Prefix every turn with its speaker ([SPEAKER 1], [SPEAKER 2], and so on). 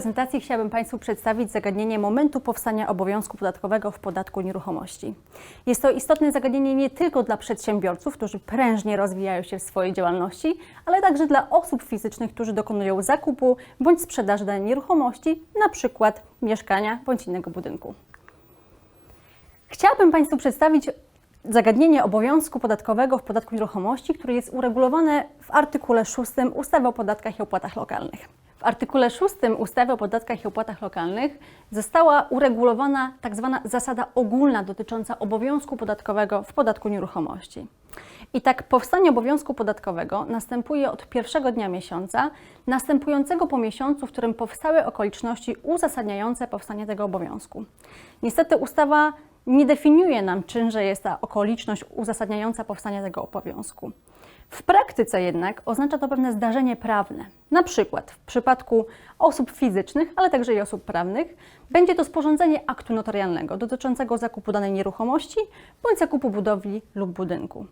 [SPEAKER 1] prezentacji chciałabym Państwu przedstawić zagadnienie momentu powstania obowiązku podatkowego w podatku nieruchomości. Jest to istotne zagadnienie nie tylko dla przedsiębiorców, którzy prężnie rozwijają się w swojej działalności, ale także dla osób fizycznych, którzy dokonują zakupu bądź sprzedaży danej nieruchomości, przykład mieszkania bądź innego budynku. Chciałabym Państwu przedstawić zagadnienie obowiązku podatkowego w podatku nieruchomości, które jest uregulowane w artykule 6 ustawy o podatkach i opłatach lokalnych. W artykule 6 ustawy o podatkach i opłatach lokalnych została uregulowana tak zwana zasada ogólna dotycząca obowiązku podatkowego w podatku nieruchomości. I tak powstanie obowiązku podatkowego następuje od pierwszego dnia miesiąca, następującego po miesiącu, w którym powstały okoliczności uzasadniające powstanie tego obowiązku. Niestety ustawa nie definiuje nam, czymże jest ta okoliczność uzasadniająca powstanie tego obowiązku. W praktyce jednak oznacza to pewne zdarzenie prawne. Na przykład w przypadku osób fizycznych, ale także i osób prawnych, będzie to sporządzenie aktu notarialnego dotyczącego zakupu danej nieruchomości bądź zakupu budowli lub budynku.